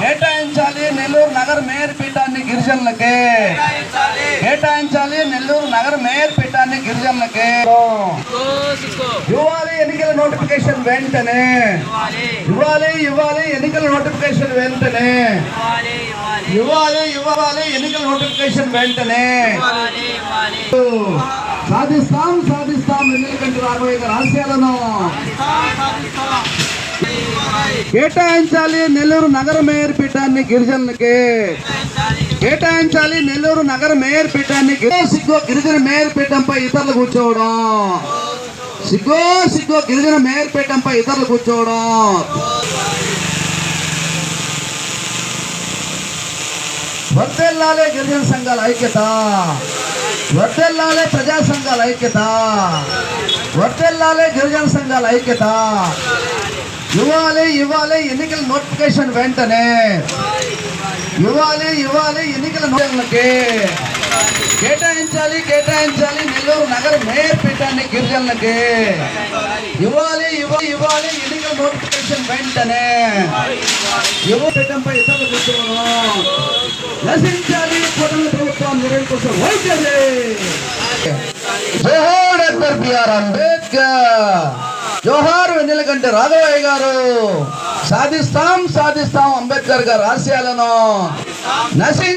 కేటాయించాలి నెల్లూరు నగర మేయర్ పీఠాన్ని గిరిజనులకి. కేటాయించాలి నెల్లూరు నగర మేయర్ పీఠాన్ని గిరిజనులకి. ఇవ్వాలి ఎన్నికల నోటిఫికేషన్ వెంటనే. ఇవ్వాలి ఇవ్వాలి ఎన్నికల నోటిఫికేషన్ వెంటనే. ఇవ్వాలి ఇవ్వాలి ఎన్నికల నోటిఫికేషన్ వెంటనే. సాధిస్తాం సాధిస్తాం ఎన్నికల రాబోయే రహస్యాలను కేటాయించాలి నెల్లూరు నగర మేయర్ పీఠాన్ని గిరిజనులకి. కేటాయించాలి నెల్లూరు నగర మేయర్ పీఠాన్ని సిగ్గో గిరిజన మేయర్ పీఠంపై ఇతరులు కూర్చోవడం. సిగ్గో సిగ్గో గిరిజన మేయర్ పీఠంపై ఇతరులు కూర్చోవడం. వర్దెల్లాలే గిరిజన సంఘాల ఐక్యత. వర్దెల్లాలే ప్రజా సంఘాల ఐక్యత. వర్దెల్లాలే గిరిజన సంఘాల ఐక్యత. ఇవ్వాలి ఇవ్వాలి ఎన్నికల నోటిఫికేషన్ వెంటనే. ఇవ్వాలి ఇవ్వాలి ఎన్నికల నోటికి కేటాయించాలి కేటాయించాలి నెల్లూరు నగర మేయర్ పీఠాన్ని గిరిజనులకి. ఇవ్వాలి ఇవ్వాలి ఇవ్వాలి ఎన్నికల నోటిఫికేషన్ వెంటనే. యువ పీఠంపై ఇతరులు కూర్చోవడం నశించాలి కూటమి ప్రభుత్వం నిరంకుశ వైద్యది జోహార్ అంబేద్కర్ జోహార్ వెన్నెలకంటి రాఘవయ్య గారు. సాధిస్తాం సాధిస్తాం అంబేద్కర్ గారు ఆశయాలను. నశించాలి